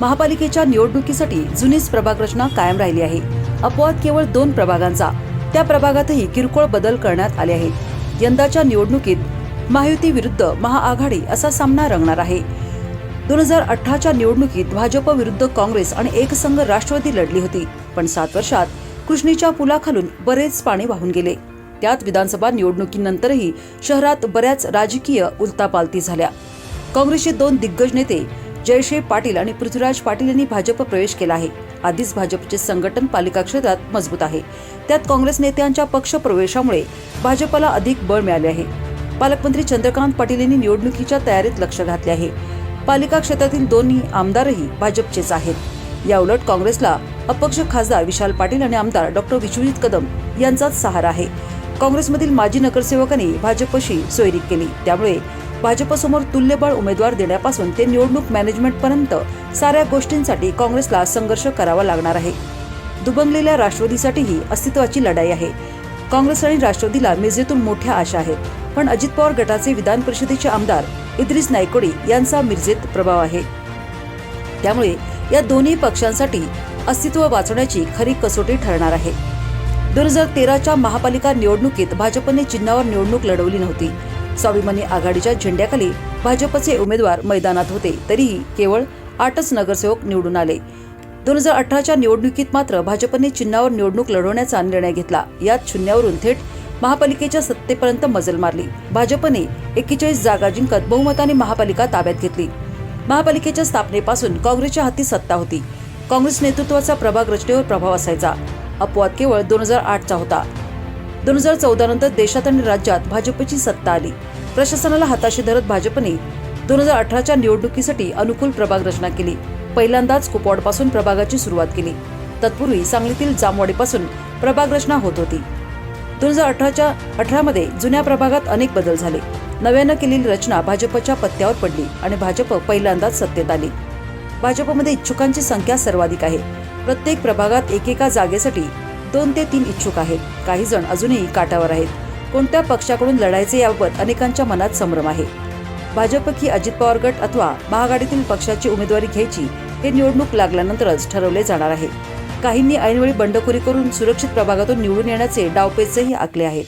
महापालिकेच्या निवडणुकीसाठी जुनीच प्रभाग रचना कायम राहिली आहे. अपवाद केवळ दोन प्रभागांचा. त्या प्रभागातही किरकोळ बदल करण्यात आले आहेत. यंदाच्या निवडणुकीत महायुती विरुद्ध महाआघाडी असा सामना रंगणार आहे. दोन हजार अठराच्या निवडणुकीत भाजप विरुद्ध काँग्रेस आणि एकसंघ राष्ट्रवादी लढली होती पण सात वर्षात कृष्णीच्या पुलाखालून बरेच पाणी वाहून गेले. त्यात विधानसभा निवडणुकीनंतरही शहरात बऱ्याच राजकीय उलतापालती झाल्या. काँग्रेसचे दोन दिग्गज नेते जयश्री पाटील आणि पृथ्वीराज पाटील यांनी भाजप प्रवेश केला आहे. आधीच भाजपचे संघटन पालिका क्षेत्रात मजबूत आहे. त्यात काँग्रेस नेत्यांच्या पक्ष प्रवेशामुळे भाजपला अधिक बळ मिळाले आहे. पालकमंत्री चंद्रकांत पाटील यांनी निवडणुकीच्या तयारीत लक्ष घातले आहे. पालिका क्षेत्रातील दोन्ही आमदारही भाजपचेच आहेत. याउलट काँग्रेसला अपक्ष खासदार विशाल पाटील आणि आमदार डॉक्टर विश्वजित कदम यांचाच सहारा आहे. काँग्रेसमधील माजी नगरसेवकांनी भाजपशी सोयरीक केली. त्यामुळे भाजपसमोर तुल्यबळ उमेदवार देण्यापासून ते निवडणूक मॅनेजमेंटपर्यंत साऱ्या गोष्टींसाठी काँग्रेसला संघर्ष करावा लागणार आहे. दुबंगलेल्या राष्ट्रवादीसाठीही अस्तित्वाची लढाई आहे. काँग्रेस आणि राष्ट्रवादीला मिरजेतून मोठ्या आशा आहेत. पण अजित पवार गटाचे विधान परिषदेचे आमदार इद्रिस नायकोडी यांचा मिरजेत प्रभाव आहे. त्यामुळे या दोन्ही पक्षांसाठी अस्तित्व वाचवण्याची खरी कसोटी ठरणार आहे. दोन हजार तेराच्या महापालिका निवडणुकीत भाजपने चिन्हावर निवडणूक लढवली नव्हती. स्वाभिमानी आघाडीच्या झेंड्याखाली भाजपचे उमेदवार मैदानात होते. तरीही केवळ आठच नगरसेवक निवडून आले. दोन हजार अठराच्या निवडणुकीत मात्र भाजपने चिन्हावर निवडणूक लढवण्याचा निर्णय घेतला. यात शून्यावरून थेट महापालिकेच्या सत्तेपर्यंत मजल मारली. भाजपने एक्केचाळीस जागा जिंकत बहुमताने महापालिका ताब्यात घेतली. महापालिकेच्या स्थापनेपासून काँग्रेसच्या हाती सत्ता होती. काँग्रेस नेतृत्वाचा प्रभाग रचनेवर प्रभाव असायचा. अपवाद केवळ दोन हजार आठचा होता. दोन हजार चौदा नंतर देशात आणि राज्यात भाजपची सत्ता आली. प्रशासनाला हाताशी धरत भाजपने दोन हजार अठराच्या निवडणुकीसाठी अनुकूल प्रभाग रचना केली. पहिल्यांदाच कुपवाडपासून प्रभागाची सुरुवात केली. तत्पूर्वी सांगलीतील जामवाडीपासून प्रभाग रचना होत होती. दोन हजार अठराच्या अठरामध्ये जुन्या प्रभागात अनेक बदल झाले. नव्यानं केलेली रचना भाजपच्या पत्त्यावर पडली आणि भाजप पहिल्यांदाच सत्तेत आली. भाजपमध्ये इच्छुकांची संख्या सर्वाधिक आहे. प्रत्येक प्रभागात एकेका जागेसाठी दोन ते तीन इच्छुक आहेत. काही जण अजूनही काटावर आहेत. कोणत्या पक्षाकडून लढायचे याबाबत अनेकांच्या मनात संभ्रम आहे. भाजप की अजित पवार गट अथवा महाआघाडीतील पक्षाची उमेदवारी घ्यायची हे निवडणूक लागल्यानंतरच ठरवले जाणार आहे. काहींनी ऐनवेळी बंडखोरी करून सुरक्षित प्रभागातून निवडून येण्याचे डावपेचही आखले आहेत.